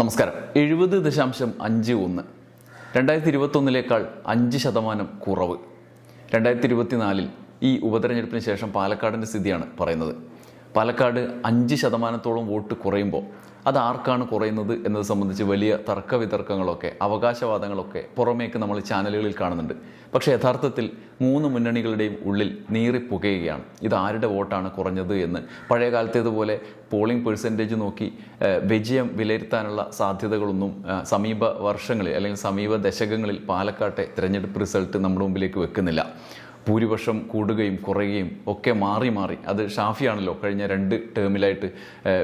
നമസ്കാരം. എഴുപത് ദശാംശം അഞ്ച് ഒന്ന്. രണ്ടായിരത്തി ഇരുപത്തൊന്നിലേക്കാൾ അഞ്ച് ശതമാനം കുറവ്. രണ്ടായിരത്തി ഇരുപത്തിനാലിൽ ഈ ഉപതെരഞ്ഞെടുപ്പിന് ശേഷം പാലക്കാടിന്റെ സ്ഥിതിയാണ് പറയുന്നത്. പാലക്കാട് അഞ്ച് ശതമാനത്തോളം വോട്ട് കുറയുമ്പോൾ അത് ആർക്കാണ് കുറയുന്നത് എന്നത് സംബന്ധിച്ച് വലിയ തർക്ക വിതർക്കങ്ങളൊക്കെ അവകാശവാദങ്ങളൊക്കെ പുറമേക്ക് നമ്മൾ ചാനലുകളിൽ കാണുന്നുണ്ട്. പക്ഷേ യഥാർത്ഥത്തിൽ മൂന്ന് മുന്നണികളുടെയും ഉള്ളിൽ നീറിപ്പുകയുകയാണ് ഇത് ആരുടെ വോട്ടാണ് കുറഞ്ഞത് എന്ന്. പഴയ കാലത്തേതുപോലെ പോളിംഗ് പെർസെന്റേജ് നോക്കി വിജയം വിലയിരുത്താനുള്ള സാധ്യതകളൊന്നും സമീപ വർഷങ്ങളിൽ അല്ലെങ്കിൽ സമീപ ദശകങ്ങളിൽ പാലക്കാട്ടെ തിരഞ്ഞെടുപ്പ് റിസൾട്ട് നമ്മുടെ മുമ്പിലേക്ക് വെക്കുന്നില്ല. ഭൂരിപക്ഷം കൂടുകയും കുറയുകയും ഒക്കെ മാറി മാറി. അത് ഷാഫിയാണല്ലോ കഴിഞ്ഞ രണ്ട് ടേമിലായിട്ട്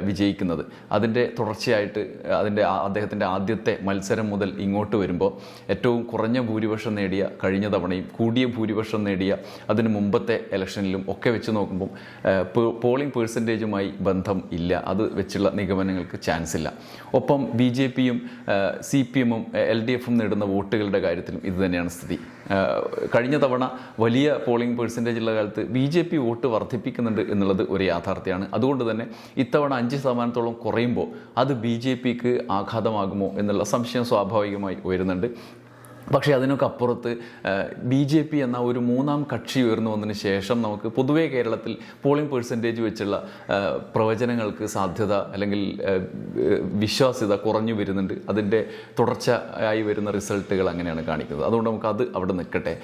വിജയിക്കുന്നത്. അതിന്റെ തുടർച്ചയായിട്ട് അതിന്റെ അദ്ദേഹത്തിന്റെ ആദ്യത്തെ മത്സരം മുതൽ ഇങ്ങോട്ട് വരുമ്പോൾ ഏറ്റവും കുറഞ്ഞ ഭൂരിപക്ഷം നേടിയ കഴിഞ്ഞ തവണയും കൂടിയ ഭൂരിപക്ഷം നേടിയ അതിന് മുമ്പത്തെ ഇലക്ഷനിലും ഒക്കെ വെച്ച് നോക്കുമ്പോൾ പോളിംഗ് പേഴ്സന്റേജുമായി ബന്ധം ഇല്ല. അത് വെച്ചുള്ള നിഗമനങ്ങൾക്ക് ചാൻസ് ഇല്ല. ഒപ്പം ബി ജെ പിയും സി പി എമ്മും എൽ ഡി എഫും നേടുന്ന വോട്ടുകളുടെ കാര്യത്തിലും ഇതുതന്നെയാണ് സ്ഥിതി. കഴിഞ്ഞ തവണ വലിയ പോളിംഗ് പെർസെന്റേജ് ഉള്ള കാലത്ത് ബി ജെ പി വോട്ട് വർദ്ധിപ്പിക്കുന്നുണ്ട് എന്നുള്ളത് ഒരു യാഥാർത്ഥ്യമാണ്. അതുകൊണ്ട് തന്നെ ഇത്തവണ അഞ്ച് ശതമാനത്തോളം കുറയുമ്പോൾ അത് ബി ജെ പിക്ക് ആഘാതമാകുമോ എന്നുള്ള സംശയം സ്വാഭാവികമായി ഉയരുന്നുണ്ട്. പക്ഷേ അതിനൊക്കെ അപ്പുറത്ത് ബി ജെ പി എന്ന ഒരു മൂന്നാം കക്ഷി ഉയർന്നു വന്നതിന് ശേഷം നമുക്ക് പൊതുവേ കേരളത്തിൽ പോളിംഗ് പെർസെന്റേജ് വെച്ചുള്ള പ്രവചനങ്ങൾക്ക് സാധ്യത അല്ലെങ്കിൽ വിശ്വാസ്യത കുറഞ്ഞു വരുന്നുണ്ട്. അതിന്റെ തുടർച്ചയായി വരുന്ന റിസൾട്ടുകൾ അങ്ങനെയാണ് കാണിക്കുന്നത്. അതുകൊണ്ട് നമുക്ക് അത് അവിടെ നിൽക്കട്ടെ.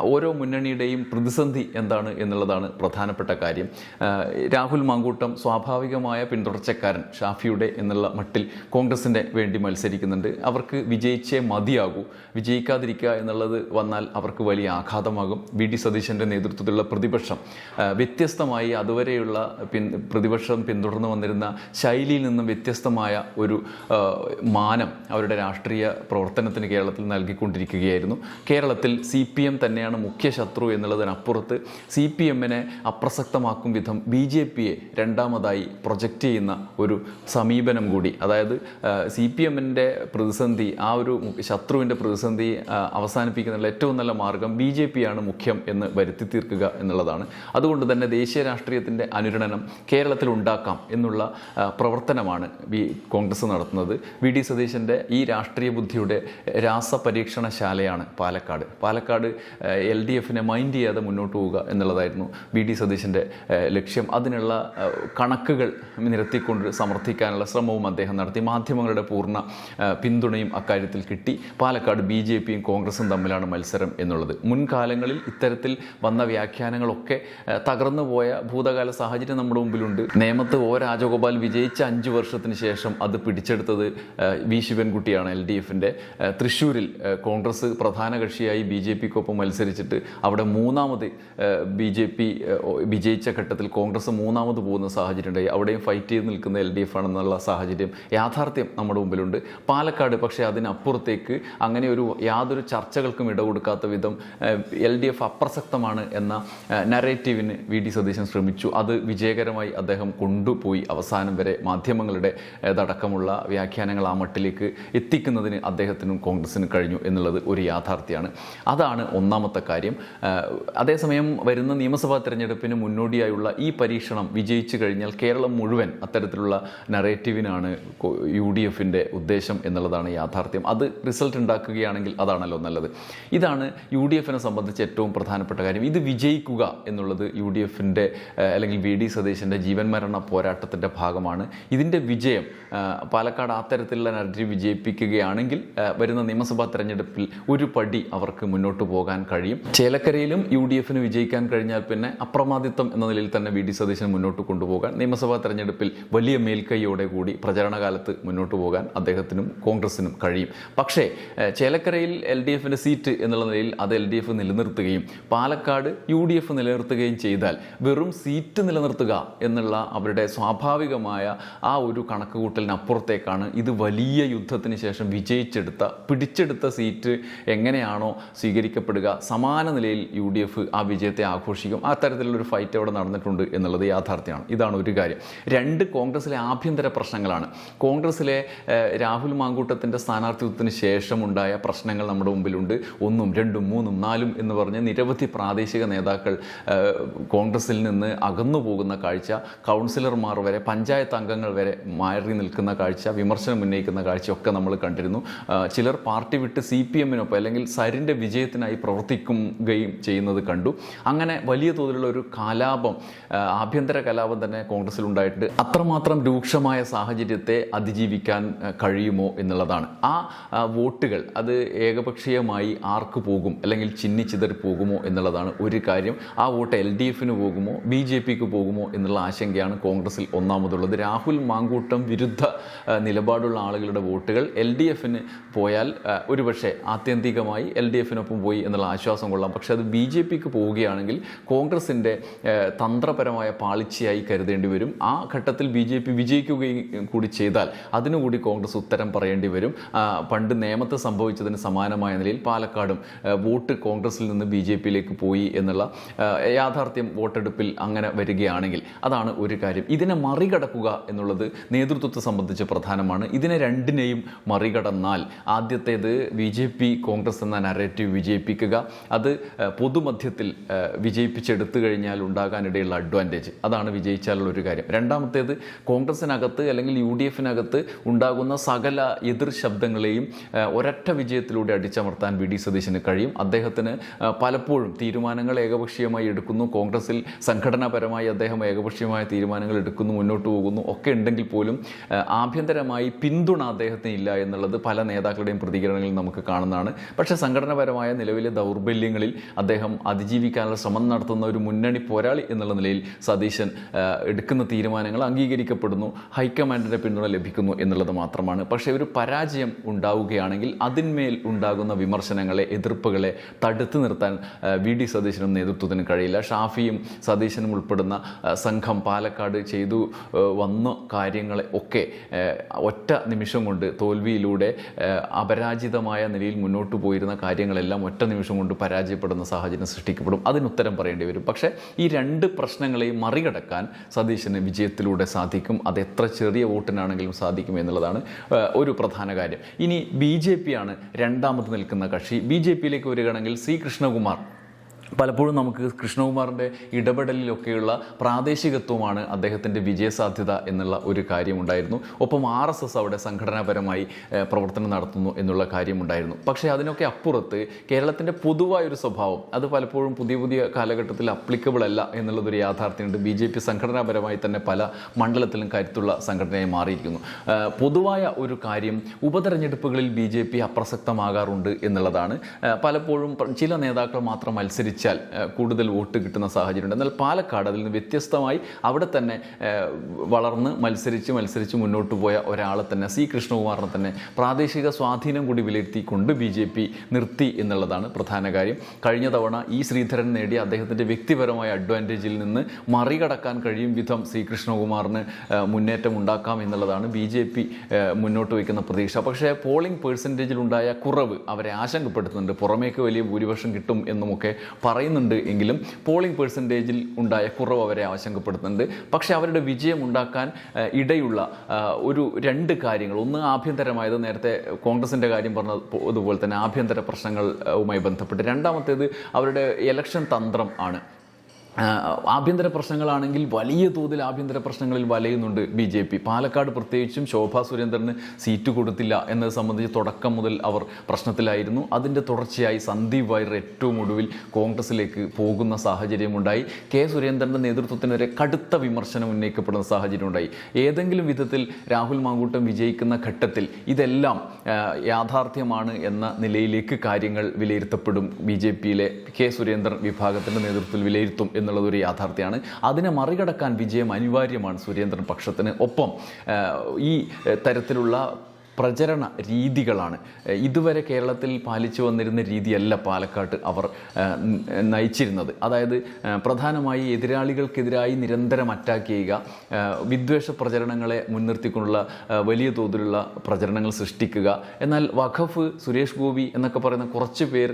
ഓരോ മുന്നണിയുടെയും പ്രതിസന്ധി എന്താണ് എന്നുള്ളതാണ് പ്രധാനപ്പെട്ട കാര്യം. രാഹുൽ മാങ്കൂട്ടം സ്വാഭാവികമായ പിന്തുടർച്ചക്കാരൻ ഷാഫിയുടെ എന്നുള്ള മട്ടിൽ കോൺഗ്രസിന്റെ വേണ്ടി മത്സരിക്കുന്നുണ്ട്. അവർക്ക് വിജയിച്ചേ മതിയാകൂ. വിജയിക്കാതിരിക്കുക എന്നുള്ളത് വന്നാൽ അവർക്ക് വലിയ ആഘാതമാകും. വി. ഡി. സതീശന്റെ നേതൃത്വത്തിലുള്ള പ്രതിപക്ഷം വ്യത്യസ്തമായി അതുവരെയുള്ള പിൻ പ്രതിപക്ഷം പിന്തുടർന്നു വന്നിരുന്ന ശൈലിയിൽ നിന്നും വ്യത്യസ്തമായ ഒരു മാനം അവരുടെ രാഷ്ട്രീയ പ്രവർത്തനത്തിന് കേരളത്തിൽ നൽകിക്കൊണ്ടിരിക്കുകയായിരുന്നു. കേരളത്തിൽ സി പി എം തന്നെയാണ് മുഖ്യ ശത്രു എന്നുള്ളതിനപ്പുറത്ത് സി പി എമ്മിനെ അപ്രസക്തമാക്കും വിധം ബി ജെ പിയെ രണ്ടാമതായി പ്രൊജക്റ്റ് ചെയ്യുന്ന ഒരു സമീപനം കൂടി. അതായത് സി പി എമ്മിന്റെ പ്രതിസന്ധി ആ ഒരു ശത്രുവിന്റെ പ്രതിസന്ധി ആ, അവസാനിപ്പിക്കുന്നതിനുള്ള ഏറ്റവും നല്ല മാർഗം ബി ജെ പി ആണ് മുഖ്യം എന്ന് വരുത്തി തീർക്കുക എന്നുള്ളതാണ്. അതുകൊണ്ട് തന്നെ ദേശീയ രാഷ്ട്രീയത്തിന്റെ അനുരണനം കേരളത്തിൽ ഉണ്ടാക്കാം എന്നുള്ള പ്രവർത്തനമാണ് ബി കോൺഗ്രസ് നടത്തുന്നത്. വി ഡി സതീശന്റെ ഈ രാഷ്ട്രീയ ബുദ്ധിയുടെ രാസപരീക്ഷണശാലയാണ് പാലക്കാട്. പാലക്കാട് എൽ ഡി എഫിനെ മൈൻഡ് ചെയ്യാതെ മുന്നോട്ട് പോവുക എന്നുള്ളതായിരുന്നു വി ഡി സതീശന്റെ ലക്ഷ്യം. അതിനുള്ള കണക്കുകൾ നിരത്തിക്കൊണ്ട് സമർത്ഥിക്കാനുള്ള ശ്രമവും അദ്ദേഹം നടത്തി. മാധ്യമങ്ങളുടെ പൂർണ പിന്തുണയും അക്കാര്യത്തിൽ കിട്ടി. പാലക്കാട് ബി ജെ പിയും കോൺഗ്രസും തമ്മിലാണ് മത്സരം എന്നുള്ളത്. മുൻകാലങ്ങളിൽ ഇത്തരത്തിൽ വന്ന വ്യാഖ്യാനങ്ങളൊക്കെ തകർന്നു പോയ ഭൂതകാല സാഹചര്യം നമ്മുടെ മുമ്പിലുണ്ട്. നേമത്ത് ഒ രാജഗോപാൽ വിജയിച്ച അഞ്ച് വർഷത്തിന് ശേഷം അത് പിടിച്ചെടുത്തത് വി ശിവൻകുട്ടിയാണ് എൽ ഡി എഫിന്റെ തൃശ്ശൂരിൽ കോൺഗ്രസ് പ്രധാന കക്ഷിയായി ബി ജെ പിക്കൊപ്പം മത്സരിച്ചിട്ട് അവിടെ മൂന്നാമത് ബി ജെ പി വിജയിച്ച ഘട്ടത്തിൽ കോൺഗ്രസ് മൂന്നാമത് പോകുന്ന സാഹചര്യം ഉണ്ടായി അവിടെയും ഫൈറ്റ് ചെയ്ത് നിൽക്കുന്ന എൽ ഡി എഫ് ആണെന്നുള്ള സാഹചര്യം യാഥാർത്ഥ്യം നമ്മുടെ മുമ്പിലുണ്ട്. പാലക്കാട് പക്ഷേ അതിനപ്പുറത്തേക്ക് അങ്ങനെ ഒരു യാതൊരു ചർച്ചകൾക്കും ഇട കൊടുക്കാത്ത വിധം എൽ ഡി എഫ് അപ്രസക്തമാണ് എന്ന നരേറ്റീവിന് വി ഡി സതീശൻ ശ്രമിച്ചു. അത് വിജയകരമായി അദ്ദേഹം കൊണ്ടുപോയി അവസാനം വരെ മാധ്യമങ്ങളുടെ ഏതടക്കമുള്ള വ്യാഖ്യാനങ്ങൾ ആ മട്ടിലേക്ക് എത്തിക്കുന്നതിന് അദ്ദേഹത്തിനും കോൺഗ്രസിനും കഴിഞ്ഞു എന്നുള്ളത് ഒരു യാഥാർത്ഥ്യമാണ്. അതാണ് ഒന്നാമത്തെ കാര്യം. അതേസമയം വരുന്ന നിയമസഭാ തെരഞ്ഞെടുപ്പിന് മുന്നോടിയായുള്ള ഈ പരീക്ഷണം വിജയിച്ചു കഴിഞ്ഞാൽ കേരളം മുഴുവൻ അത്തരത്തിലുള്ള നറേറ്റീവിനാണ് യു ഡി എഫിന്റെ ഉദ്ദേശം എന്നുള്ളതാണ് യാഥാർത്ഥ്യം. അത് റിസൾട്ട് ഉണ്ടാക്കുകയാണെങ്കിൽ അതാണല്ലോ നല്ലത്. ഇതാണ് യു ഡി എഫിനെ സംബന്ധിച്ച് ഏറ്റവും പ്രധാനപ്പെട്ട കാര്യം. ഇത് വിജയിക്കുക എന്നുള്ളത് യു ഡി എഫിന്റെ അല്ലെങ്കിൽ വി ഡി സതീശന്റെ ജീവൻ മരണ പോരാട്ടത്തിന്റെ ഭാഗമാണ്. ഇതിന്റെ വിജയം പാലക്കാട് അത്തരത്തിലുള്ള നരേറ്റീവ് വിജയിപ്പിക്കുകയാണെങ്കിൽ വരുന്ന നിയമസഭാ തെരഞ്ഞെടുപ്പിൽ ഒരു പടി അവർക്ക് മുന്നോട്ട് പോകാൻ കഴിയും. ചേലക്കരയിലും യു ഡി എഫിന് വിജയിക്കാൻ കഴിഞ്ഞാൽ പിന്നെ അപ്രമാദിത്വം എന്ന നിലയിൽ തന്നെ വി ഡി സതീശൻ മുന്നോട്ട് കൊണ്ടുപോകാൻ നിയമസഭാ തെരഞ്ഞെടുപ്പിൽ വലിയ മേൽക്കൈയോടെ കൂടി പ്രചാരണകാലത്ത് മുന്നോട്ട് പോകാൻ അദ്ദേഹത്തിനും കോൺഗ്രസിനും കഴിയും. പക്ഷേ ഏഹ്, ചേലക്കരയിൽ എൽ ഡി എഫിന്റെ സീറ്റ് എന്നുള്ള നിലയിൽ അത് എൽ ഡി എഫ് നിലനിർത്തുകയും പാലക്കാട് യു ഡി എഫ് നിലനിർത്തുകയും ചെയ്താൽ വെറും സീറ്റ് നിലനിർത്തുക എന്നുള്ള അവരുടെ സ്വാഭാവികമായ ആ ഒരു കണക്കുകൂട്ടലിനപ്പുറത്തേക്കാണ് ഇത് വലിയ യുദ്ധത്തിന് ശേഷം വിജയിച്ചെടുത്ത പിടിച്ചെടുത്ത സീറ്റ് എങ്ങനെയാണോ സ്വീകരിക്കപ്പെടുക സമാന നിലയിൽ യു ഡി എഫ് ആ വിജയത്തെ ആഘോഷിക്കും ആ തരത്തിലുള്ളൊരു ഫൈറ്റ് അവിടെ നടന്നിട്ടുണ്ട് എന്നുള്ളത് യാഥാർത്ഥ്യമാണ്. ഇതാണ് ഒരു കാര്യം. രണ്ട് കോൺഗ്രസിലെ ആഭ്യന്തര പ്രശ്നങ്ങളാണ്. കോൺഗ്രസിലെ രാഹുൽ മാങ്കൂട്ടത്തിന്റെ സ്ഥാനാർത്ഥിത്വത്തിന് ശേഷമുണ്ടായ പ്രശ്നങ്ങൾ പ്രശ്നങ്ങൾ നമ്മുടെ മുമ്പിലുണ്ട്. ഒന്നും രണ്ടും മൂന്നും നാലും എന്ന് പറഞ്ഞ് നിരവധി പ്രാദേശിക നേതാക്കൾ കോൺഗ്രസിൽ നിന്ന് അകന്നു പോകുന്ന കാഴ്ച കൗൺസിലർമാർ വരെ പഞ്ചായത്ത് അംഗങ്ങൾ വരെ മാറി നിൽക്കുന്ന കാഴ്ച വിമർശനം ഉന്നയിക്കുന്ന കാഴ്ചയൊക്കെ നമ്മൾ കണ്ടിരുന്നു. ചിലർ പാർട്ടി വിട്ട് സി പി എമ്മിനൊപ്പം അല്ലെങ്കിൽ സരിന്റെ വിജയത്തിനായി പ്രവർത്തിക്കുകയും ചെയ്യുന്നത് കണ്ടു. അങ്ങനെ വലിയ തോതിലുള്ള ഒരു കലാപം ആഭ്യന്തര കലാപം തന്നെ കോൺഗ്രസിൽ ഉണ്ടായിട്ട് അത്രമാത്രം രൂക്ഷമായ സാഹചര്യത്തെ അതിജീവിക്കാൻ കഴിയുമോ എന്നുള്ളതാണ്. ആ ആ, വോട്ടുകൾ അത് ഏകപക്ഷീയമായി ആർക്ക് പോകും? അല്ലെങ്കിൽ ചിന്നിച്ചിതറി പോകുമോ എന്നുള്ളതാണ് ഒരു കാര്യം. ആ വോട്ട് എൽ ഡി എഫിന് പോകുമോ ബി ജെ പിക്ക് പോകുമോ എന്നുള്ള ആശങ്കയാണ് കോൺഗ്രസിൽ ഒന്നാമതുള്ളത്. രാഹുൽ മാങ്കൂട്ടം വിരുദ്ധ നിലപാടുള്ള ആളുകളുടെ വോട്ടുകൾ എൽ ഡി എഫിന് പോയാൽ ഒരുപക്ഷെ ആത്യന്തികമായി എൽ ഡി എഫിനൊപ്പം പോയി എന്നുള്ള ആശ്വാസം കൊള്ളാം. പക്ഷെ അത് ബി ജെ പിക്ക് പോവുകയാണെങ്കിൽ കോൺഗ്രസിന്റെ തന്ത്രപരമായ പാളിച്ചയായി കരുതേണ്ടി വരും. ആ ഘട്ടത്തിൽ ബി ജെ പി വിജയിക്കുകയും കൂടി ചെയ്താൽ അതിനുകൂടി കോൺഗ്രസ് ഉത്തരം പറയേണ്ടി വരും. പണ്ട് നേമത്ത് സംഭവിച്ചതിന് സമാനമായ നിലയിൽ പാലക്കാടും വോട്ട് കോൺഗ്രസിൽ നിന്ന് ബി ജെ പിയിലേക്ക് പോയി എന്നുള്ള യാഥാർത്ഥ്യം വോട്ടെടുപ്പിൽ അങ്ങനെ വരികയാണെങ്കിൽ അതാണ് ഒരു കാര്യം. ഇതിനെ മറികടക്കുക എന്നുള്ളത് നേതൃത്വത്തെ സംബന്ധിച്ച് പ്രധാനമാണ്. ഇതിനെ രണ്ടിനെയും മറികടന്നാൽ ആദ്യത്തേത് ബി ജെ പി കോൺഗ്രസ് എന്ന നരേറ്റീവ് വിജയിപ്പിക്കുക. അത് പൊതുമധ്യത്തിൽ വിജയിപ്പിച്ചെടുത്തു കഴിഞ്ഞാൽ ഉണ്ടാകാനിടയുള്ള അഡ്വാന്റേജ് അതാണ് വിജയിച്ചാലുള്ള ഒരു കാര്യം. രണ്ടാമത്തേത് കോൺഗ്രസിനകത്ത് അല്ലെങ്കിൽ യു ഡി എഫിനകത്ത് ഉണ്ടാകുന്ന സകല എതിർ ശബ്ദങ്ങളെയും ഒരൊറ്റ ഒരൊറ്റ വിജയത്തിലൂടെ അടിച്ചമർത്താൻ വി ഡി സതീശന് കഴിയും. അദ്ദേഹത്തിന് പലപ്പോഴും തീരുമാനങ്ങൾ ഏകപക്ഷീയമായി എടുക്കുന്നു. കോൺഗ്രസിൽ സംഘടനാപരമായി അദ്ദേഹം ഏകപക്ഷീയമായ തീരുമാനങ്ങൾ എടുക്കുന്നു മുന്നോട്ട് പോകുന്നു. ഒക്കെ ഉണ്ടെങ്കിൽ പോലും ആഭ്യന്തരമായി പിന്തുണ അദ്ദേഹത്തിന് ഇല്ല എന്നുള്ളത് പല നേതാക്കളുടെയും പ്രതികരണങ്ങളിൽ നമുക്ക് കാണുന്നതാണ്. പക്ഷേ സംഘടനാപരമായ നിലവിലെ ദൗർബല്യങ്ങളിൽ അദ്ദേഹം അതിജീവിക്കാനുള്ള ശ്രമം നടത്തുന്ന ഒരു മുന്നണി പോരാളി എന്നുള്ള നിലയിൽ സതീശൻ എടുക്കുന്ന തീരുമാനങ്ങൾ അംഗീകരിക്കപ്പെടുന്നു. ഹൈക്കമാൻഡിന്റെ പിന്തുണ ലഭിക്കുന്നു എന്നുള്ളത് മാത്രമാണ്. പക്ഷേ ഒരു പരാജയം ഉണ്ടാവുകയാണെങ്കിൽ അതിന്മേൽ ഉണ്ടാകുന്ന വിമർശനങ്ങളെ എതിർപ്പുകളെ തടുത്തു നിർത്താൻ വി ഡി സതീശനും നേതൃത്വത്തിന് കഴിയില്ല. ഷാഫിയും സതീശനും ഉൾപ്പെടുന്ന സംഘം പാലക്കാട് ചെയ്തു വന്ന കാര്യങ്ങളെ ഒക്കെ ഒറ്റ നിമിഷം കൊണ്ട് തോൽവിയിലൂടെ അപരാജിതമായ നിലയിൽ മുന്നോട്ട് പോയിരുന്ന കാര്യങ്ങളെല്ലാം ഒറ്റ നിമിഷം കൊണ്ട് പരാജയപ്പെടുന്ന സാഹചര്യം സൃഷ്ടിക്കപ്പെടും. അതിന് ഉത്തരം പറയേണ്ടി വരും. പക്ഷേ ഈ രണ്ട് പ്രശ്നങ്ങളെയും മറികടക്കാൻ സതീശന് വിജയത്തിലൂടെ സാധിക്കും. അത് എത്ര ചെറിയ വോട്ടിനാണെങ്കിലും സാധിക്കും എന്നുള്ളതാണ് ഒരു പ്രധാന കാര്യം. ഇനി ബി ജെ പി ആണ് രണ്ടാമത് നിൽക്കുന്ന കക്ഷി. ബി ജെ പിയിലേക്ക് വരികയാണെങ്കിൽ സി കൃഷ്ണകുമാർ. പലപ്പോഴും നമുക്ക് കൃഷ്ണകുമാറിന്റെ ഇടപെടലിലൊക്കെയുള്ള പ്രാദേശികത്വമാണ് അദ്ദേഹത്തിന്റെ വിജയസാധ്യത എന്നുള്ള ഒരു കാര്യമുണ്ടായിരുന്നു. ഒപ്പം ആർ എസ് എസ് അവിടെ സംഘടനാപരമായി പ്രവർത്തനം നടത്തുന്നു എന്നുള്ള കാര്യമുണ്ടായിരുന്നു. പക്ഷേ അതിനൊക്കെ അപ്പുറത്ത് കേരളത്തിന്റെ പൊതുവായൊരു സ്വഭാവം അത് പലപ്പോഴും പുതിയ പുതിയ കാലഘട്ടത്തിൽ അപ്ലിക്കബിൾ അല്ല എന്നുള്ളതൊരു യാഥാർത്ഥ്യമുണ്ട്. ബി ജെ പി സംഘടനാപരമായി തന്നെ പല മണ്ഡലത്തിലും കരുത്തുള്ള സംഘടനയായി മാറിയിരിക്കുന്നു. പൊതുവായ ഒരു കാര്യം ഉപതെരഞ്ഞെടുപ്പുകളിൽ ബി ജെ പി അപ്രസക്തമാകാറുണ്ട് എന്നുള്ളതാണ്. പലപ്പോഴും ചില നേതാക്കൾ മാത്രം മത്സരിച്ചാൽ ഏഹ്, കൂടുതൽ വോട്ട് കിട്ടുന്ന സാഹചര്യമുണ്ട്. എന്നാൽ പാലക്കാട് അതിൽ നിന്ന് വ്യത്യസ്തമായി അവിടെ തന്നെ വളർന്ന് മത്സരിച്ച് മത്സരിച്ച് മുന്നോട്ട് പോയ ഒരാളെ തന്നെ സി. കൃഷ്ണകുമാറിനെ തന്നെ പ്രാദേശിക സ്വാധീനം കൂടി വിലയിരുത്തിക്കൊണ്ട് ബി ജെ പി നിർത്തി എന്നുള്ളതാണ് പ്രധാന കാര്യം. കഴിഞ്ഞ തവണ ഈ ശ്രീധരൻ നേടിയ അദ്ദേഹത്തിന്റെ വ്യക്തിപരമായ അഡ്വാന്റേജിൽ നിന്ന് മറികടക്കാൻ കഴിയും വിധം സി. കൃഷ്ണകുമാറിന് മുന്നേറ്റം ഉണ്ടാക്കാം എന്നുള്ളതാണ് ബി ജെ പി മുന്നോട്ട് വയ്ക്കുന്ന പ്രതീക്ഷ. പക്ഷേ പോളിംഗ് പേഴ്സന്റേജിലുണ്ടായ കുറവ് അവരെ ആശങ്കപ്പെടുത്തുന്നുണ്ട്. പുറമേക്ക് വലിയ ഭൂരിപക്ഷം കിട്ടും എന്നുമൊക്കെ പറയുന്നുണ്ട് എങ്കിലും പോളിംഗ് പേഴ്സന്റേജിൽ ഉണ്ടായ കുറവ് അവരെ ആശങ്കപ്പെടുത്തുന്നുണ്ട്. പക്ഷേ അവരുടെ വിജയം ഉണ്ടാക്കാൻ ഇടയുള്ള ഒരു രണ്ട് കാര്യങ്ങൾ. ഒന്ന് ആഭ്യന്തരമായത് നേരത്തെ കോൺഗ്രസിന്റെ കാര്യം പറഞ്ഞ അതുപോലെ തന്നെ ആഭ്യന്തര പ്രശ്നങ്ങളുമായി ബന്ധപ്പെട്ട്. രണ്ടാമത്തേത് അവരുടെ ഇലക്ഷൻ തന്ത്രം ആണ്. ആഭ്യന്തര പ്രശ്നങ്ങളാണെങ്കിൽ വലിയ തോതിൽ ആഭ്യന്തര പ്രശ്നങ്ങളിൽ വലയുന്നുണ്ട് ബി ജെ പി. പാലക്കാട് പ്രത്യേകിച്ചും ശോഭാ സുരേന്ദ്രന് സീറ്റ് കൊടുത്തില്ല എന്നത് സംബന്ധിച്ച് തുടക്കം മുതൽ അവർ പ്രശ്നത്തിലായിരുന്നു. അതിന്റെ തുടർച്ചയായി സന്ദീപ് വാര്യർ ഏറ്റവും ഒടുവിൽ കോൺഗ്രസിലേക്ക് പോകുന്ന സാഹചര്യമുണ്ടായി. കെ സുരേന്ദ്രന്റെ നേതൃത്വത്തിനെതിരെ കടുത്ത വിമർശനം ഉന്നയിക്കപ്പെടുന്ന സാഹചര്യം ഉണ്ടായി ഏതെങ്കിലും വിധത്തിൽ രാഹുൽ മാങ്കൂട്ടം വിജയിക്കുന്ന ഘട്ടത്തിൽ ഇതെല്ലാം യാഥാർത്ഥ്യമാണ് എന്ന നിലയിലേക്ക് കാര്യങ്ങൾ വിലയിരുത്തപ്പെടും. ബി ജെ പിയിലെ കെ സുരേന്ദ്രൻ വിഭാഗത്തിന്റെ നേതൃത്വത്തിൽ വിലയിരുത്തും എന്നുള്ളത് ഒരു യാഥാർത്ഥ്യമാണ്. അതിനെ മറികടക്കാൻ വിജയം അനിവാര്യമാണ് സുരേന്ദ്രൻ പക്ഷത്തിന്. ഒപ്പം ഈ തരത്തിലുള്ള പ്രചരണ രീതികളാണ്. ഇതുവരെ കേരളത്തിൽ പാലിച്ചു വന്നിരുന്ന രീതിയല്ല പാലക്കാട്ട് അവർ നയിച്ചിരുന്നത്. അതായത് പ്രധാനമായി എതിരാളികൾക്കെതിരായി നിരന്തരം അറ്റാക്ക് ചെയ്യുക വിദ്വേഷ പ്രചരണങ്ങളെ മുൻനിർത്തിക്കൊണ്ടുള്ള വലിയ തോതിലുള്ള പ്രചരണങ്ങൾ സൃഷ്ടിക്കുക. എന്നാൽ വഖഫ് സുരേഷ് ഗോപി എന്നൊക്കെ പറയുന്ന കുറച്ച് പേർ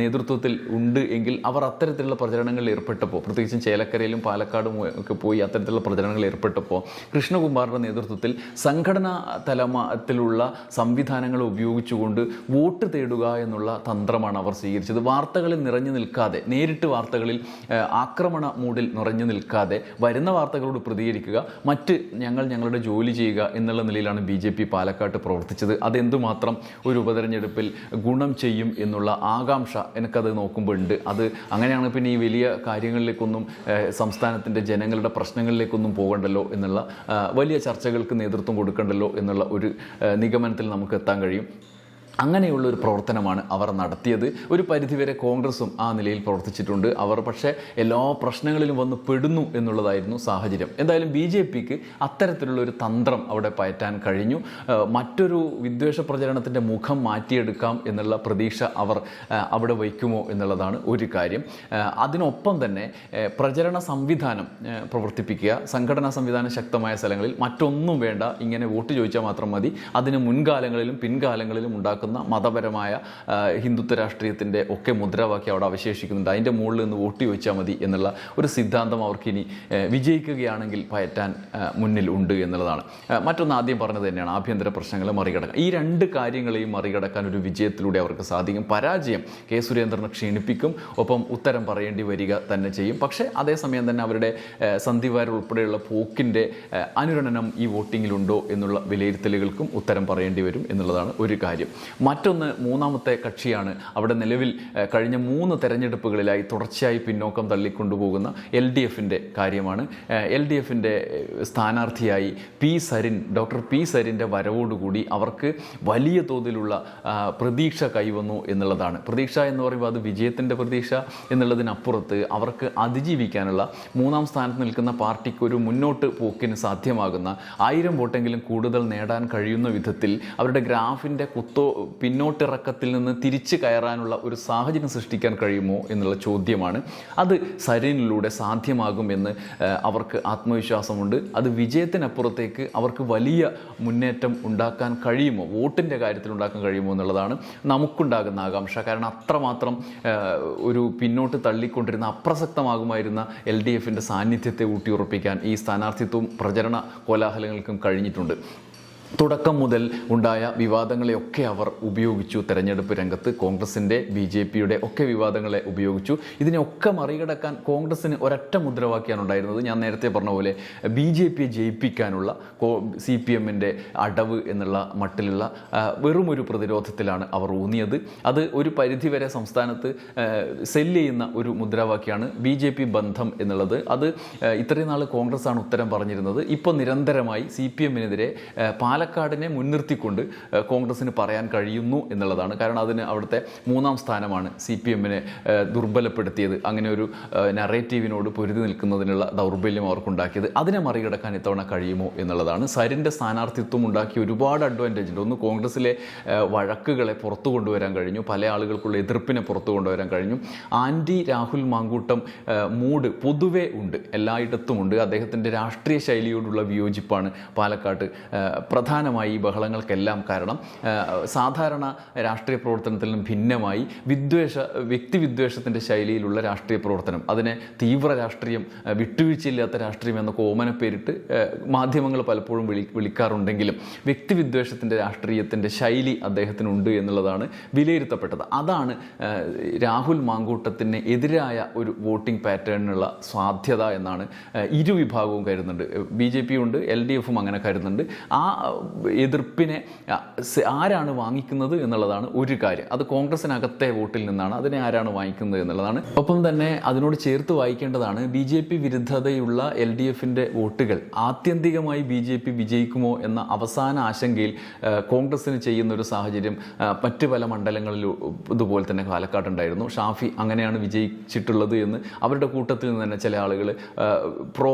നേതൃത്വത്തിൽ ഉണ്ട് എങ്കിൽ അവർ അത്തരത്തിലുള്ള പ്രചരണങ്ങളിൽ ഏർപ്പെട്ടപ്പോൾ പ്രത്യേകിച്ചും ചേലക്കരയിലും പാലക്കാടും ഒക്കെ പോയി അത്തരത്തിലുള്ള പ്രചരണങ്ങളിൽ ഏർപ്പെട്ടപ്പോൾ കൃഷ്ണകുമാറിന്റെ നേതൃത്വത്തിൽ സംഘടനാ തലത്തിലുള്ള രീതിയിലുള്ള സംവിധാനങ്ങൾ ഉപയോഗിച്ചുകൊണ്ട് വോട്ട് തേടുക എന്നുള്ള തന്ത്രമാണ് അവർ സ്വീകരിച്ചത്. വാർത്തകളിൽ നിറഞ്ഞു നിൽക്കാതെ നേരിട്ട് വാർത്തകളിൽ ആക്രമണ മൂഡിൽ നിറഞ്ഞു നിൽക്കാതെ വരുന്ന വാർത്തകളോട് പ്രതികരിക്കുക മറ്റ് ഞങ്ങൾ ഞങ്ങളുടെ ജോലി ചെയ്യുക എന്നുള്ള നിലയിലാണ് ബി ജെ പി പാലക്കാട്ട് പ്രവർത്തിച്ചത്. അതെന്തുമാത്രം ഒരു ഉപതെരഞ്ഞെടുപ്പിൽ ഗുണം ചെയ്യും എന്നുള്ള ആകാംക്ഷ എനിക്കത് നോക്കുമ്പോൾ ഉണ്ട് അത് അങ്ങനെയാണ് പിന്നെ ഈ വലിയ കാര്യങ്ങളിലേക്കൊന്നും സംസ്ഥാനത്തിന്റെ ജനങ്ങളുടെ പ്രശ്നങ്ങളിലേക്കൊന്നും പോകണ്ടല്ലോ എന്നുള്ള വലിയ ചർച്ചകൾക്ക് നേതൃത്വം കൊടുക്കണ്ടല്ലോ എന്നുള്ള ഒരു നിഗമനത്തിൽ നമുക്ക് എത്താൻ കഴിയും. അങ്ങനെയുള്ള ഒരു പ്രവർത്തനമാണ് അവർ നടത്തിയത്. ഒരു പരിധിവരെ കോൺഗ്രസും ആ നിലയിൽ പ്രവർത്തിച്ചിട്ടുണ്ട്. അവർ പക്ഷേ എല്ലാ പ്രശ്നങ്ങളിലും വന്ന് പെടുന്നു എന്നുള്ളതായിരുന്നു സാഹചര്യം. എന്തായാലും ബി ജെ പിക്ക് അത്തരത്തിലുള്ള ഒരു തന്ത്രം അവിടെ പയറ്റാൻ കഴിഞ്ഞു. മറ്റൊരു വിദ്വേഷ പ്രചരണത്തിന്റെ മുഖം മാറ്റിയെടുക്കാം എന്നുള്ള പ്രതീക്ഷ അവർ അവിടെ വയ്ക്കുമോ എന്നുള്ളതാണ് ഒരു കാര്യം. അതിനൊപ്പം തന്നെ പ്രചരണ സംവിധാനം പ്രവർത്തിപ്പിക്കുക സംഘടനാ സംവിധാനം ശക്തമായ സ്ഥലങ്ങളിൽ മറ്റൊന്നും വേണ്ട ഇങ്ങനെ വോട്ട് ചോദിച്ചാൽ മാത്രം മതി. അതിന് മുൻകാലങ്ങളിലും പിൻകാലങ്ങളിലും ഉണ്ടാക്കുന്ന മതപരമായ ആ, ഹിന്ദുത്വ രാഷ്ട്രീയത്തിന്റെ ഒക്കെ മുദ്രാവാക്യം അവിടെ അവശേഷിക്കുന്നുണ്ട്. അതിന്റെ മുകളിൽ നിന്ന് വോട്ട് ചോദിച്ചാൽ മതി എന്നുള്ള ഒരു സിദ്ധാന്തം അവർക്കിനി വിജയിക്കുകയാണെങ്കിൽ പയറ്റാൻ മുന്നിൽ ഉണ്ട് എന്നുള്ളതാണ്. മറ്റൊന്ന് ആദ്യം പറഞ്ഞത് തന്നെയാണ് ആഭ്യന്തര പ്രശ്നങ്ങളെ മറികടക്കുക ഈ രണ്ട് കാര്യങ്ങളെയും മറികടക്കാൻ ഒരു വിജയത്തിലൂടെ അവർക്ക് സാധിക്കും. പരാജയം കെ സുരേന്ദ്രനെ ക്ഷീണിപ്പിക്കും ഒപ്പം ഉത്തരം പറയേണ്ടി വരിക തന്നെ ചെയ്യും. പക്ഷേ അതേസമയം തന്നെ അവരുടെ വാര്യർ ഉൾപ്പെടെയുള്ള പോക്കിന്റെ അനുരണനം ഈ വോട്ടിങ്ങിലുണ്ടോ എന്നുള്ള വിലയിരുത്തലുകൾക്കും ഉത്തരം പറയേണ്ടി വരും എന്നുള്ളതാണ് ഒരു കാര്യം. മറ്റൊന്ന് മൂന്നാമത്തെ കക്ഷിയാണ് അവിടെ നിലവിൽ കഴിഞ്ഞ മൂന്ന് തെരഞ്ഞെടുപ്പുകളിലായി തുടർച്ചയായി പിന്നോക്കം തള്ളിക്കൊണ്ടുപോകുന്ന എൽ ഡി എഫിന്റെ കാര്യമാണ്. എൽ ഡി എഫിന്റെ സ്ഥാനാർത്ഥിയായി പി സരിൻ ഡോക്ടർ പി സരിന്റെ വരവോടുകൂടി അവർക്ക് വലിയ തോതിലുള്ള പ്രതീക്ഷ കൈവന്നു എന്നുള്ളതാണ്. പ്രതീക്ഷ എന്ന് പറയുമ്പോൾ അത് വിജയത്തിന്റെ പ്രതീക്ഷ എന്നുള്ളതിനപ്പുറത്ത് അവർക്ക് അതിജീവിക്കാനുള്ള മൂന്നാം സ്ഥാനത്ത് നിൽക്കുന്ന പാർട്ടിക്ക് ഒരു മുന്നോട്ട് പോക്കിന് സാധ്യമാകുന്ന ആയിരം വോട്ടെങ്കിലും കൂടുതൽ നേടാൻ കഴിയുന്ന വിധത്തിൽ അവരുടെ ഗ്രാഫിന്റെ കുത്തോ പിന്നോട്ടിറക്കത്തിൽ നിന്ന് തിരിച്ചു കയറാനുള്ള ഒരു സാഹചര്യം സൃഷ്ടിക്കാൻ കഴിയുമോ എന്നുള്ള ചോദ്യമാണ്. അത് സരനിലൂടെ സാധ്യമാകും എന്ന് അവർക്ക് ആത്മവിശ്വാസമുണ്ട്. അത് വിജയത്തിനപ്പുറത്തേക്ക് അവർക്ക് വലിയ മുന്നേറ്റം ഉണ്ടാക്കാൻ കഴിയുമോ? വോട്ടിന്റെ കാര്യത്തിൽ ഉണ്ടാക്കാൻ കഴിയുമോ എന്നുള്ളതാണ് നമുക്കുണ്ടാകുന്ന ആകാംക്ഷ. കാരണം അത്രമാത്രം ഒരു പിന്നോട്ട് തള്ളിക്കൊണ്ടിരുന്ന അപ്രസക്തമാകുമായിരുന്ന എൽ ഡി എഫിന്റെ സാന്നിധ്യത്തെ ഊട്ടിയുറപ്പിക്കാൻ ഈ സ്ഥാനാർത്ഥിത്വം പ്രചരണ കോലാഹലങ്ങൾക്കും കഴിഞ്ഞിട്ടുണ്ട്. തുടക്കം മുതൽ ഉണ്ടായ വിവാദങ്ങളെയൊക്കെ അവർ ഉപയോഗിച്ചു. തെരഞ്ഞെടുപ്പ് രംഗത്ത് കോൺഗ്രസിന്റെ ബി ജെ പിയുടെ ഒക്കെ വിവാദങ്ങളെ ഉപയോഗിച്ചു. ഇതിനെയൊക്കെ മറികടക്കാൻ കോൺഗ്രസ്സിന് ഒരൊറ്റ മുദ്രാവാക്യാണ് ഉണ്ടായിരുന്നത്. ഞാൻ നേരത്തെ പറഞ്ഞ പോലെ ബി ജെ പിയെ ജയിപ്പിക്കാനുള്ള സി പി എമ്മിന്റെ അടവ് എന്നുള്ള മട്ടിലുള്ള വെറും വെറുമൊരു പ്രതിരോധത്തിലാണ് അവർ ഊന്നിയത്. അത് ഒരു പരിധിവരെ സംസ്ഥാനത്ത് സെല്ല് ചെയ്യുന്ന ഒരു മുദ്രാവാക്യമാണ് ബി ജെ പി ബന്ധം എന്നുള്ളത്. അത് ഇത്രയും നാൾ കോൺഗ്രസ് ആണ് ഉത്തരം പറഞ്ഞിരുന്നത്. ഇപ്പോൾ നിരന്തരമായി സി പി എമ്മിനെതിരെ പാലക്കാടിനെ മുൻനിർത്തിക്കൊണ്ട് കോൺഗ്രസിന് പറയാൻ കഴിയുന്നു എന്നുള്ളതാണ്. കാരണം അതിന് അവിടുത്തെ മൂന്നാം സ്ഥാനമാണ് സി പി എമ്മിനെ ദുർബലപ്പെടുത്തിയത്. അങ്ങനെ ഒരു നറേറ്റീവിനോട് പൊരുതി നിൽക്കുന്നതിനുള്ള ദൗർബല്യം അവർക്കുണ്ടാക്കിയത്. അതിനെ മറികടക്കാൻ ഇത്തവണ കഴിയുമോ എന്നുള്ളതാണ്. സരിന്റെ സ്ഥാനാർത്ഥിത്വം ഉണ്ടാക്കിയ ഒരുപാട് അഡ്വാന്റേജ് ഉണ്ട് ഒന്ന് കോൺഗ്രസിലെ വഴക്കുകളെ പുറത്തു കൊണ്ടുവരാൻ കഴിഞ്ഞു. പല ആളുകൾക്കുള്ള എതിർപ്പിനെ പുറത്തു കൊണ്ടുവരാൻ കഴിഞ്ഞു. ആന്റി രാഹുൽ മാങ്കൂട്ടം മൂഡ് പൊതുവേ ഉണ്ട്. എല്ലായിടത്തും ഉണ്ട്. അദ്ദേഹത്തിന്റെ രാഷ്ട്രീയ ശൈലിയോടുള്ള വിയോജിപ്പാണ് പാലക്കാട്ട് ആ, പ്രധാനമായി ഈ ബഹളങ്ങൾക്കെല്ലാം കാരണം സാധാരണ രാഷ്ട്രീയ പ്രവർത്തനത്തിൽ നിന്നും ഭിന്നമായി വിദ്വേഷ വ്യക്തിവിദ്വേഷത്തിന്റെ ശൈലിയിലുള്ള രാഷ്ട്രീയ പ്രവർത്തനം അതിനെ തീവ്ര രാഷ്ട്രീയം വിട്ടുവീഴ്ചയില്ലാത്ത രാഷ്ട്രീയം എന്ന കോമന പേരിട്ട് മാധ്യമങ്ങൾ പലപ്പോഴും വിളി വിളിക്കാറുണ്ടെങ്കിലും വ്യക്തിവിദ്വേഷത്തിന്റെ രാഷ്ട്രീയത്തിന്റെ ശൈലി അദ്ദേഹത്തിനുണ്ട് എന്നുള്ളതാണ് വിലയിരുത്തപ്പെട്ടത്. അതാണ് രാഹുൽ മാങ്കൂട്ടത്തിന് എതിരായ ഒരു വോട്ടിംഗ് പാറ്റേണിനുള്ള സാധ്യത എന്നാണ് ഇരു വിഭാഗവും കരുതുന്നുണ്ട്. ബി ജെ പി ഉണ്ട് എൽ ഡി എഫും അങ്ങനെ കരുതുന്നുണ്ട്. ആ എതിർപ്പിനെ ആരാണ് വാങ്ങിക്കുന്നത് എന്നുള്ളതാണ് ഒരു കാര്യം. അത് കോൺഗ്രസിനകത്തെ വോട്ടിൽ നിന്നാണ് അതിനെ ആരാണ് വാങ്ങിക്കുന്നത് എന്നുള്ളതാണ്. ഒപ്പം തന്നെ അതിനോട് ചേർത്ത് വായിക്കേണ്ടതാണ് ബി ജെ പി വിരുദ്ധതയുള്ള എൽ ഡി എഫിന്റെ വോട്ടുകൾ ആത്യന്തികമായി ബി ജെ പി വിജയിക്കുമോ എന്ന അവസാന ആശങ്കയിൽ കോൺഗ്രസിന് ചെയ്യുന്ന ഒരു സാഹചര്യം മറ്റ് പല മണ്ഡലങ്ങളിൽ ഇതുപോലെ തന്നെ പാലക്കാട്ടുണ്ടായിരുന്നു ഷാഫി അങ്ങനെയാണ് വിജയിച്ചിട്ടുള്ളത് എന്ന് അവരുടെ കൂട്ടത്തിൽ നിന്ന് തന്നെ ചില ആളുകൾ പ്രോ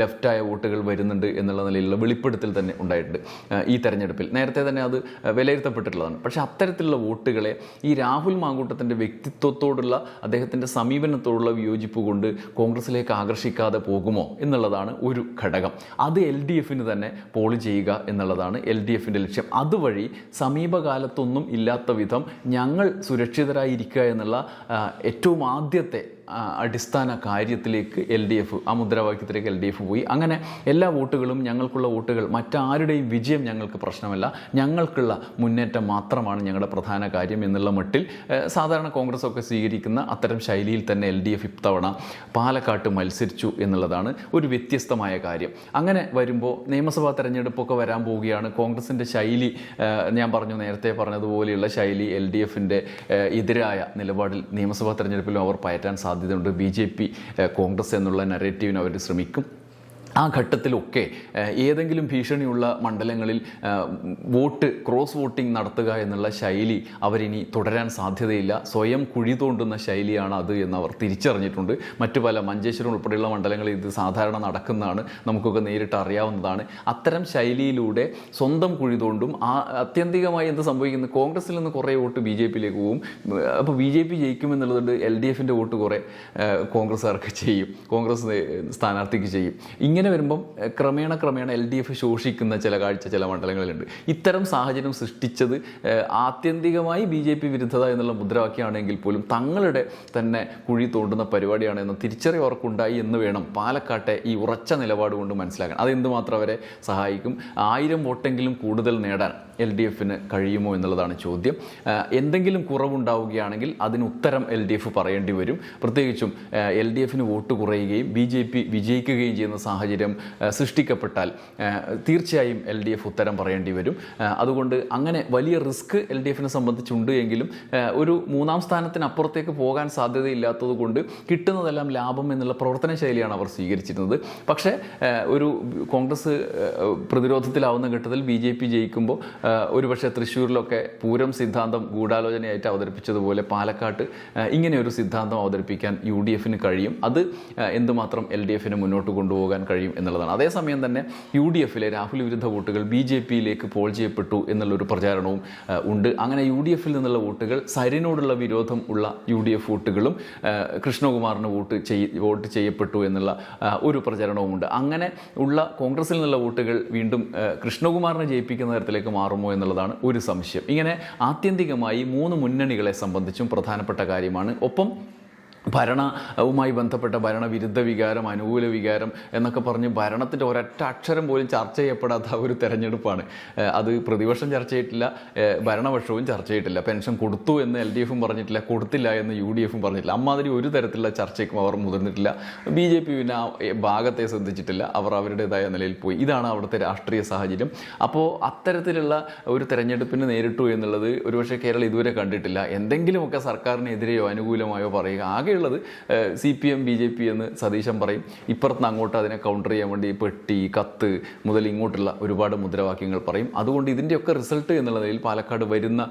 ലെഫ്റ്റായ വോട്ടുകൾ വരുന്നുണ്ട് എന്നുള്ള നിലയിലുള്ള വെളിപ്പെടുത്തൽ തന്നെ ഉണ്ടായിട്ടുണ്ട്. ഈ തെരഞ്ഞെടുപ്പിൽ. നേരത്തെ തന്നെ അത് വിലയിരുത്തപ്പെട്ടിട്ടുള്ളതാണ്. പക്ഷേ അത്തരത്തിലുള്ള വോട്ടുകളെ ഈ രാഹുൽ മാങ്കൂട്ടത്തിന്റെ വ്യക്തിത്വത്തോടുള്ള അദ്ദേഹത്തിന്റെ സമീപനത്തോടുള്ള വിയോജിപ്പ് കൊണ്ട് കോൺഗ്രസിലേക്ക് ആകർഷിക്കാതെ പോകുമോ എന്നുള്ളതാണ് ഒരു ഘടകം. അത് എൽ ഡി എഫിന് തന്നെ പോൾ ചെയ്യുക എന്നുള്ളതാണ് എൽ ഡി എഫിന്റെ ലക്ഷ്യം. അതുവഴി സമീപകാലത്തൊന്നും ഇല്ലാത്ത വിധം ഞങ്ങൾ സുരക്ഷിതരായിരിക്കുക എന്നുള്ള ഏറ്റവും ആദ്യത്തെ അടിസ്ഥാന കാര്യത്തിലേക്ക് എൽ ഡി എഫ് ആ മുദ്രാവാക്യത്തിലേക്ക് എൽ ഡി എഫ് പോയി. അങ്ങനെ എല്ലാ വോട്ടുകളും ഞങ്ങൾക്കുള്ള വോട്ടുകൾ മറ്റാരുടെയും വിജയം ഞങ്ങൾക്ക് പ്രശ്നമല്ല. ഞങ്ങൾക്കുള്ള മുന്നേറ്റം മാത്രമാണ് ഞങ്ങളുടെ പ്രധാന കാര്യം എന്നുള്ള മട്ടിൽ സാധാരണ കോൺഗ്രസ് ഒക്കെ സ്വീകരിക്കുന്ന അത്തരം ശൈലിയിൽ തന്നെ എൽ ഡി എഫ് ഇത്തവണ പാലക്കാട്ട് മത്സരിച്ചു എന്നുള്ളതാണ് ഒരു വ്യത്യസ്തമായ കാര്യം. അങ്ങനെ വരുമ്പോൾ നിയമസഭാ തെരഞ്ഞെടുപ്പൊക്കെ വരാൻ പോവുകയാണ്. കോൺഗ്രസിന്റെ ശൈലി ഞാൻ പറഞ്ഞു നേരത്തെ പറഞ്ഞതുപോലെയുള്ള ശൈലി എൽ ഡി എഫിന്റെ എതിരായ നിലപാടിൽ നിയമസഭാ തെരഞ്ഞെടുപ്പിലും അവർ പയറ്റാൻ സാധ്യതയുണ്ട്. ബി ജെ പി കോൺഗ്രസ് എന്നുള്ള നരേറ്റീവിന് അവർ ശ്രമിക്കും. ആ ഘട്ടത്തിലൊക്കെ ഏതെങ്കിലും ഭീഷണിയുള്ള മണ്ഡലങ്ങളിൽ വോട്ട് ക്രോസ് വോട്ടിംഗ് നടത്തുക എന്നുള്ള ശൈലി അവരിനി തുടരാൻ സാധ്യതയില്ല. സ്വയം കുഴി തോണ്ടുന്ന ശൈലിയാണ് അത് എന്ന് അവർ തിരിച്ചറിഞ്ഞിട്ടുണ്ട്. മറ്റു പല മഞ്ചേശ്വരം ഉൾപ്പെടെയുള്ള മണ്ഡലങ്ങളിൽ ഇത് സാധാരണ നടക്കുന്നതാണ്. നമുക്കൊക്കെ നേരിട്ട് അറിയാവുന്നതാണ്. അത്തരം ശൈലിയിലൂടെ സ്വന്തം കുഴി തോണ്ടും ആ അത്യന്തികമായി എന്ത് സംഭവിക്കുന്നത് കോൺഗ്രസിൽ നിന്ന് കുറേ വോട്ട് ബി ജെ പിയിലേക്ക് പോകും അപ്പോൾ ബി ജെ പി ജയിക്കുമെന്നുള്ളതുകൊണ്ട് എൽ ഡി എഫിന്റെ വോട്ട് കുറേ കോൺഗ്രസ്സുകാർക്ക് ചെയ്യും. കോൺഗ്രസ് സ്ഥാനാർത്ഥിക്ക് ചെയ്യും. ഇങ്ങനെ വരുമ്പം ക്രമേണ ക്രമേണ എൽ ഡി എഫ് ശോഷിക്കുന്ന ചില കാഴ്ച ചില മണ്ഡലങ്ങളിലുണ്ട്. ഇത്തരം സാഹചര്യം സൃഷ്ടിച്ചത് ആത്യന്തികമായി ബി ജെ പി വിരുദ്ധത എന്നുള്ള മുദ്രാവാക്യമാണെങ്കിൽ പോലും തങ്ങളുടെ തന്നെ കുഴി തോണ്ടുന്ന പരിപാടിയാണ് എന്ന തിരിച്ചറിവ് അവർക്കുണ്ടായി എന്ന് വേണം പാലക്കാട്ടെ ഈ ഉറച്ച നിലപാട് കൊണ്ട് മനസ്സിലാക്കാൻ. അതെന്തുമാത്രം അവരെ സഹായിക്കും? ആയിരം വോട്ടെങ്കിലും കൂടുതൽ നേടാൻ. എൽ ഡി എഫിന് കഴിയുമോ എന്നുള്ളതാണ് ചോദ്യം. എന്തെങ്കിലും കുറവുണ്ടാവുകയാണെങ്കിൽ അതിന് ഉത്തരം എൽ ഡി എഫ് പറയേണ്ടി വരും. പ്രത്യേകിച്ചും എൽ ഡി എഫിന് വോട്ട് കുറയുകയും ബി ജെ പി വിജയിക്കുകയും ചെയ്യുന്ന സാഹചര്യം സൃഷ്ടിക്കപ്പെട്ടാൽ തീർച്ചയായും എൽ ഡി എഫ് ഉത്തരം പറയേണ്ടി വരും. അതുകൊണ്ട് അങ്ങനെ വലിയ റിസ്ക് എൽ ഡി എഫിനെ സംബന്ധിച്ചുണ്ട് എങ്കിലും ഒരു മൂന്നാം സ്ഥാനത്തിനപ്പുറത്തേക്ക് പോകാൻ സാധ്യതയില്ലാത്തത് കൊണ്ട് കിട്ടുന്നതെല്ലാം ലാഭം എന്നുള്ള പ്രവർത്തന ശൈലിയാണ് അവർ സ്വീകരിച്ചിരുന്നത്. പക്ഷേ ഒരു കോൺഗ്രസ് പ്രതിരോധത്തിലാവുന്ന ഘട്ടത്തിൽ ബി ജെ പി ജയിക്കുമ്പോൾ ഒരുപക്ഷെ തൃശ്ശൂരിലൊക്കെ പൂരം സിദ്ധാന്തം ഗൂഢാലോചനയായിട്ട് അവതരിപ്പിച്ചതുപോലെ പാലക്കാട്ട് ഇങ്ങനെ ഒരു സിദ്ധാന്തം അവതരിപ്പിക്കാൻ യു ഡി എഫിന് കഴിയും. അത് എന്തുമാത്രം എൽ ഡി എഫിന് മുന്നോട്ട് കൊണ്ടുപോകാൻ കഴിയും എന്നുള്ളതാണ്. അതേസമയം തന്നെ യു ഡി എഫിലെ രാഹുൽ വിരുദ്ധ വോട്ടുകൾ ബി ജെ പിയിലേക്ക് പോൾ ചെയ്യപ്പെട്ടു എന്നുള്ളൊരു പ്രചാരണവും ഉണ്ട്. അങ്ങനെ യു ഡി എഫിൽ നിന്നുള്ള വോട്ടുകൾ സരിനോടുള്ള വിരോധം ഉള്ള യു ഡി എഫ് വോട്ടുകളും കൃഷ്ണകുമാറിന് വോട്ട് ചെയ് വോട്ട് ചെയ്യപ്പെട്ടു എന്നുള്ള ഒരു പ്രചരണവുമുണ്ട്. അങ്ങനെ ഉള്ള കോൺഗ്രസിൽ നിന്നുള്ള വോട്ടുകൾ വീണ്ടും കൃഷ്ണകുമാറിനെ ജയിപ്പിക്കുന്ന തരത്തിലേക്ക് മാറുമോ എന്നുള്ളതാണ് ഒരു സംശയം. ഇങ്ങനെ ആത്യന്തികമായി മൂന്ന് മുന്നണികളെ സംബന്ധിച്ചും പ്രധാനപ്പെട്ട കാര്യമാണ്. ഒപ്പം ഭരണവുമായി ബന്ധപ്പെട്ട ഭരണവിരുദ്ധ വികാരം അനുകൂല വികാരം എന്നൊക്കെ പറഞ്ഞ് ഭരണത്തിന്റെ ഒരൊറ്റ അക്ഷരം പോലും ചർച്ച ചെയ്യപ്പെടാത്ത ഒരു തെരഞ്ഞെടുപ്പാണ്. അത് പ്രതിപക്ഷം ചർച്ച ചെയ്തിട്ടില്ല ഭരണപക്ഷവും ചർച്ച ചെയ്തിട്ടില്ല. പെൻഷൻ കൊടുത്തു എന്ന് എൽ ഡി എഫും പറഞ്ഞിട്ടില്ല കൊടുത്തില്ല എന്ന് യു ഡി എഫും പറഞ്ഞിട്ടില്ല. അമ്മാതിരി ഒരു തരത്തിലുള്ള ചർച്ചയ്ക്കും അവർ മുതിർന്നിട്ടില്ല. ബി ജെ പി പിന്നെ ഭാഗത്തെ ശ്രദ്ധിച്ചിട്ടില്ല. അവർ അവരുടേതായ നിലയിൽ പോയി. ഇതാണ് അവിടുത്തെ രാഷ്ട്രീയ സാഹചര്യം. അപ്പോൾ അത്തരത്തിലുള്ള ഒരു തെരഞ്ഞെടുപ്പിന് നേരിട്ടു എന്നുള്ളത് ഒരുപക്ഷെ കേരളം ഇതുവരെ കണ്ടിട്ടില്ല. എന്തെങ്കിലുമൊക്കെ സർക്കാരിനെതിരെയോ അനുകൂലമായോ പറയുക. ആകെയുള്ളത് C P M B J P എന്ന് സതീശൻ പറയും. ഇപ്പുറത്തുനിന്ന് അങ്ങോട്ട് അതിനെ കൗണ്ടർ ചെയ്യാൻ വേണ്ടി പെട്ടി കത്ത് മുതൽ ഇങ്ങോട്ടുള്ള ഒരുപാട് മുദ്രാവാക്യങ്ങൾ പറയും. അതുകൊണ്ട് ഇതിന്റെയൊക്കെ റിസൾട്ട് എന്നുള്ള നിലയിൽ പാലക്കാട് വരുന്ന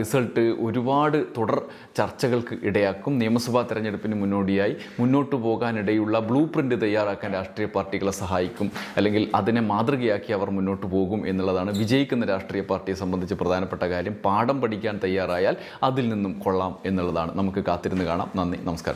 റിസൾട്ട് ഒരുപാട് തുടർ ചർച്ചകൾക്ക് ഇടയാക്കും. നിയമസഭാ തെരഞ്ഞെടുപ്പിന് മുന്നോടിയായി മുന്നോട്ട് പോകാനിടയുള്ള ബ്ലൂ പ്രിന്റ് തയ്യാറാക്കാൻ രാഷ്ട്രീയ പാർട്ടികളെ സഹായിക്കും. അല്ലെങ്കിൽ അതിനെ മാതൃകയാക്കി അവർ മുന്നോട്ട് പോകും എന്നുള്ളതാണ് വിജയിക്കുന്ന രാഷ്ട്രീയ പാർട്ടിയെ സംബന്ധിച്ച് പ്രധാനപ്പെട്ട കാര്യം. പാഠം പഠിക്കാൻ തയ്യാറായാൽ അതിൽ നിന്നും കൊള്ളാം എന്നുള്ളതാണ്. നമുക്ക് കാത്തിരുന്ന് കാണാം. നന്ദി നമസ്കാരം.